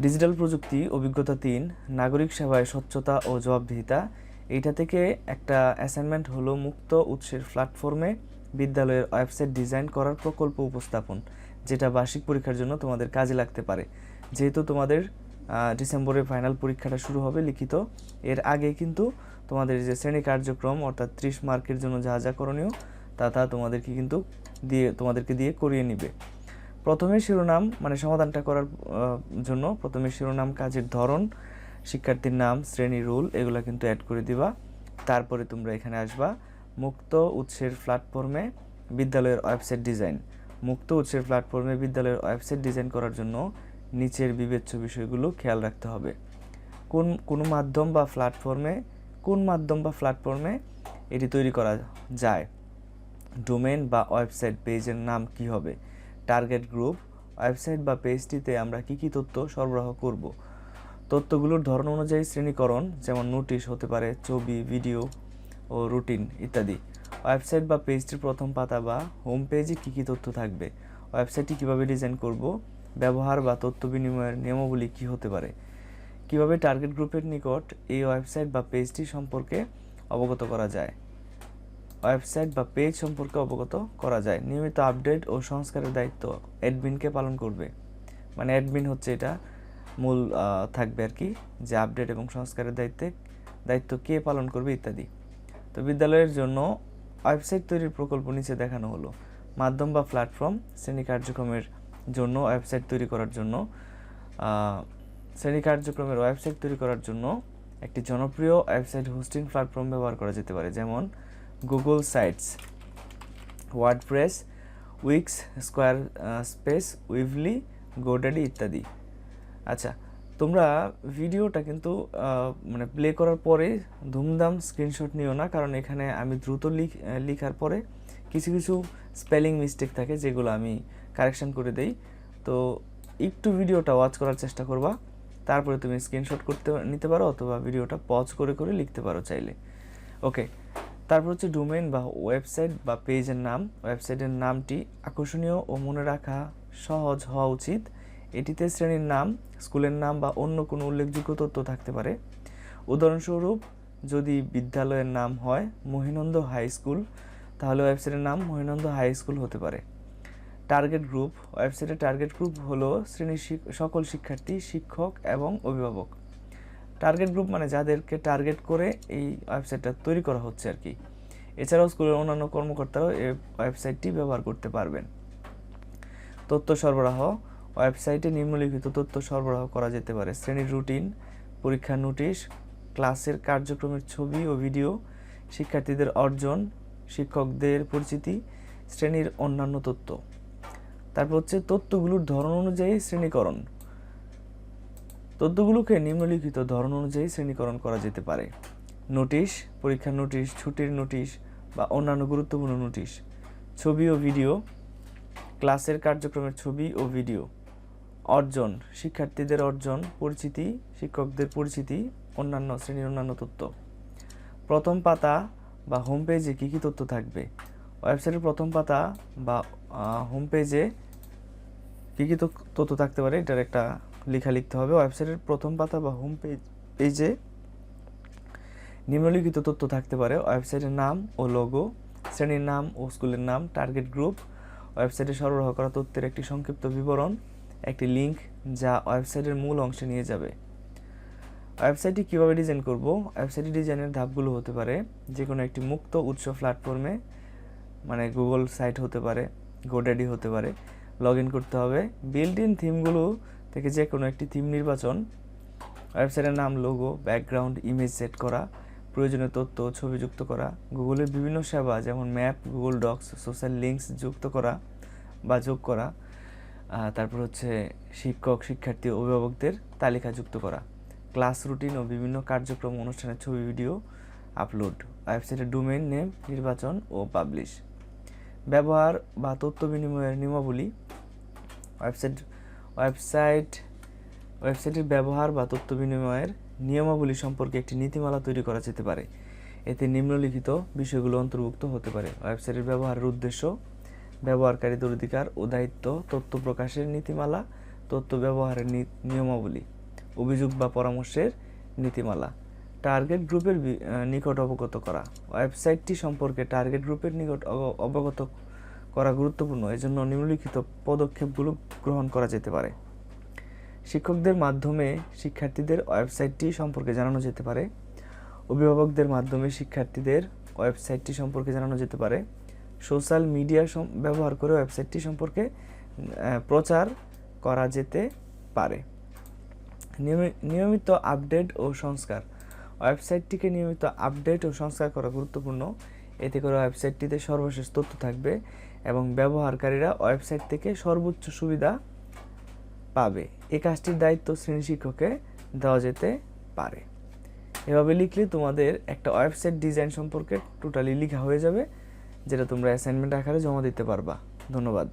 Digital প্রযুক্তি, অভিজ্ঞতা তিন, নাগরিক সেবায় স্বচ্ছতা ও জবাবদিহিতা। এইটা থেকে একটা অ্যাসাইনমেন্ট হলো মুক্ত উৎসের প্ল্যাটফর্মে বিদ্যালয়ের ওয়েবসাইট ডিজাইন করার প্রকল্প উপস্থাপন, যেটা বার্ষিক পরীক্ষার জন্য তোমাদের কাজে লাগতে পারে। যেহেতু তোমাদের ডিসেম্বরে ফাইনাল পরীক্ষাটা শুরু হবে লিখিত, এর আগে কিন্তু তোমাদের যে শ্রেণি কার্যক্রম, অর্থাৎ ত্রিশ মার্কের জন্য যা যা করণীয়, তা তা তোমাদেরকে কিন্তু দিয়ে, তোমাদেরকে দিয়ে করিয়ে নিবে। প্রথমে শিরোনাম মানে সমাধানটা করার জন্য প্রথমে শিরোনাম, কাজের ধরন, শিক্ষার্থীর নাম, শ্রেণি, রুল, এগুলো কিন্তু অ্যাড করে দিবা। তারপরে তোমরা এখানে আসবা। মুক্ত উৎসের প্ল্যাটফর্মে বিদ্যালয়ের ওয়েবসাইট ডিজাইন মুক্ত উৎসের প্ল্যাটফর্মে বিদ্যালয়ের ওয়েবসাইট ডিজাইন করার জন্য নিচের বিবেচ্য বিষয়গুলো খেয়াল রাখতে হবে। কোন, কোনো মাধ্যম বা প্ল্যাটফর্মে কোন মাধ্যম বা প্ল্যাটফর্মে এটি তৈরি করা যায়? ডোমেন বা ওয়েবসাইট পেজের নাম কি হবে? টার্গেট গ্রুপ ওয়েবসাইট বা পেজটিতে আমরা কি কি তথ্য সরবরাহ করব? তথ্যগুলোর ধরন অনুযায়ী শ্রেণীকরণ, যেমন নোটিশ হতে পারে, ছবি ভিডিও ও রুটিন ইত্যাদি। ওয়েবসাইট বা পেজটির প্রথম পাতা বা হোম পেজে কী কী তথ্য থাকবে? ওয়েবসাইটটি কীভাবে ডিজাইন করব? ব্যবহার বা তথ্য বিনিময়ের নিয়মাবলী কী হতে পারে? কীভাবে টার্গেট গ্রুপের নিকট এই ওয়েবসাইট বা পেজটি সম্পর্কে অবগত করা যায়? ওয়েবসাইট বা পেজ সম্পর্কে অবগত করা যায়। নিয়মিত আপডেট ও সংস্কারের দায়িত্ব অ্যাডমিনকে পালন করবে। মানে অ্যাডমিন হচ্ছে এটা মূল থাকবে আর কি, যে আপডেট এবং সংস্কারের দায়িত্বে, দায়িত্ব কে পালন করবে ইত্যাদি। তো বিদ্যালয়ের জন্য ওয়েবসাইট তৈরির প্রকল্প নিচে দেখানো হলো। মাধ্যম বা প্ল্যাটফর্ম শ্রেণি কার্যক্রমের জন্য ওয়েবসাইট তৈরি করার জন্য শ্রেণি কার্যক্রমের ওয়েবসাইট তৈরি করার জন্য একটি জনপ্রিয় ওয়েবসাইট হোস্টিং প্ল্যাটফর্ম ব্যবহার করা যেতে পারে। যেমন Google sites WordPress Wix Squarespace Weebly GoDaddy ইত্যাদি। আচ্ছা তোমরা ভিডিওটা কিন্তু মানে প্লে করার পরে ধুমধাম স্ক্রিনশট নিও না, কারণ এখানে আমি দ্রুত লিখ লিখার পরে কিছু কিছু স্পেলিং মিস্টেক থাকে যেগুলো আমি কারেকশন করে দেই। তো একটু ভিডিওটা ওয়াচ করার চেষ্টা করবা, তারপরে তুমি স্ক্রিনশট করতে, নিতে পারো অথবা ভিডিওটা পজ করে করে লিখতে পারো চাইলে। ওকে তারপর হচ্ছে ডোমেন বা ওয়েবসাইট বা পেজের নাম ওয়েবসাইটের নামটি আকর্ষণীয় ও মনে রাখা সহজ হওয়া উচিত। এটিতে শ্রেণির নাম, স্কুলের নাম বা অন্য কোনো উল্লেখযোগ্য তথ্য থাকতে পারে। উদাহরণস্বরূপ, যদি বিদ্যালয়ের নাম হয় মহিনন্দ হাই স্কুল, তাহলে ওয়েবসাইটের নাম মহিনন্দ হাই স্কুল হতে পারে। টার্গেট গ্রুপ ওয়েবসাইটের টার্গেট গ্রুপ হলো শ্রেণির সকল শিক্ষার্থী, শিক্ষক এবং অভিভাবক। টার্গেট গ্রুপ মানে যাদেরকে টার্গেট করে এই ওয়েবসাইটটা তৈরি করা হচ্ছে আর কি। এছাড়াও স্কুলের অন্যান্য কর্মকর্তারাও এই ওয়েবসাইটটি ব্যবহার করতে পারবেন। তথ্য সরবরাহ ওয়েবসাইটে নিম্নলিখিত তথ্য সরবরাহ করা যেতে পারে। শ্রেণির রুটিন পরীক্ষার নোটিশ ক্লাসের কার্যক্রমের ছবি ও ভিডিও শিক্ষার্থীদের অর্জন, শিক্ষকদের পরিচিতি, শ্রেণির অন্যান্য তথ্য। তারপর হচ্ছে তথ্যগুলোর ধরন অনুযায়ী শ্রেণীকরণ। তথ্যগুলোকে নিম্নলিখিত ধরন অনুযায়ী শ্রেণীকরণ করা যেতে পারে। নোটিশ, পরীক্ষার নোটিশ, ছুটির নোটিশ বা অন্যান্য গুরুত্বপূর্ণ নোটিশ, ছবি ও ভিডিও, ক্লাসের কার্যক্রমের ছবি ও ভিডিও, অর্জন, শিক্ষার্থীদের অর্জন, পরিচিতি, শিক্ষকদের পরিচিতি, অন্যান্য শ্রেণির অন্যান্য তথ্য। প্রথম পাতা বা হোম পেজে কী কী তথ্য থাকবে? ওয়েবসাইটের প্রথম পাতা বা হোম পেজে কী কী তথ্য থাকতে পারে? এটার একটা লেখা লিখতে হবে। ওয়েবসাইটের প্রথম পাতা বা হোম পেজ পেজে নিম্নলিখিত তথ্য থাকতে পারে। ওয়েবসাইটের নাম ও লোগো শ্রেণির নাম ও স্কুলের নাম টার্গেট গ্রুপ ওয়েবসাইটে সরবরাহ করা তথ্যের একটি সংক্ষিপ্ত বিবরণ, একটি লিঙ্ক যা ওয়েবসাইটের মূল অংশে নিয়ে যাবে। ওয়েবসাইটটি কীভাবে ডিজাইন করব? ওয়েবসাইট ডিজাইনের ধাপগুলো হতে পারে যে কোনো একটি মুক্ত উৎস প্ল্যাটফর্মে মানে গুগল সাইট হতে পারে গোডাডি হতে পারে। লগ ইন করতে হবে। বিল্ট ইন থিমগুলো থেকে যে কোনো একটি থিম নির্বাচন ওয়েবসাইটের নাম লোগো ব্যাকগ্রাউন্ড ইমেজ সেট করা, প্রয়োজনীয় তথ্য, ছবি যুক্ত করা, গুগলের বিভিন্ন সেবা যেমন map Google docs social links যুক্ত করা বা যোগ করা তারপর হচ্ছে শিক্ষক, শিক্ষার্থী, অভিভাবকদের তালিকা যুক্ত করা ক্লাস রুটিন ও বিভিন্ন কার্যক্রম, অনুষ্ঠানের ছবি ভিডিও আপলোড ওয়েবসাইটের ডোমেইন নেম নির্বাচন ও পাবলিশ ব্যবহার বা তথ্য বিনিময়ের নিয়মাবলী ওয়েবসাইট ওয়েবসাইট, ওয়েবসাইটের ব্যবহার বা তথ্য বিনিময়ের নিয়মাবলী সম্পর্কে একটি নীতিমালা তৈরি করা যেতে পারে। এতে নিম্নলিখিত বিষয়গুলো অন্তর্ভুক্ত হতে পারে। ওয়েবসাইটের ব্যবহারের উদ্দেশ্য ব্যবহারকারীদের অধিকার ও দায়িত্ব, তথ্য প্রকাশের নীতিমালা, তথ্য ব্যবহারের নিয়মাবলী, অভিযোগ বা পরামর্শের নীতিমালা। টার্গেট গ্রুপের নিকট অবগত করা। ওয়েবসাইটটি সম্পর্কে টার্গেট গ্রুপের নিকট অবগত করা গুরুত্বপূর্ণ। এজন্য নিম্নলিখিত পদক্ষেপগুলো গ্রহণ করা যেতে পারে। শিক্ষকদের মাধ্যমে শিক্ষার্থীদের ওয়েবসাইটটি সম্পর্কে জানানো যেতে পারে। অভিভাবকদের মাধ্যমে শিক্ষার্থীদের ওয়েবসাইটটি সম্পর্কে জানানো যেতে পারে। সোশ্যাল মিডিয়া ব্যবহার করে ওয়েবসাইটটি সম্পর্কে প্রচার করা যেতে পারে। নিয়মি- নিয়মিত আপডেট ও সংস্কার। ওয়েবসাইটটিকে নিয়মিত আপডেট ও সংস্কার করা গুরুত্বপূর্ণ। এতে করে ওয়েবসাইটটিতে সর্বশেষ তথ্য থাকবে। এবং ব্যবহারকারীরা ওয়েবসাইট থেকে সর্বোচ্চ সুবিধা পাবে। এই কাজটির দায়িত্ব শ্রেণি শিক্ষককে দেওয়া যেতে পারে। এভাবে লিখলে তোমাদের একটা ওয়েবসাইট ডিজাইন সম্পর্কে টোটালি লেখা হয়ে যাবে, যেটা তোমরা অ্যাসাইনমেন্ট আকারে জমা দিতে পারবা। ধন্যবাদ।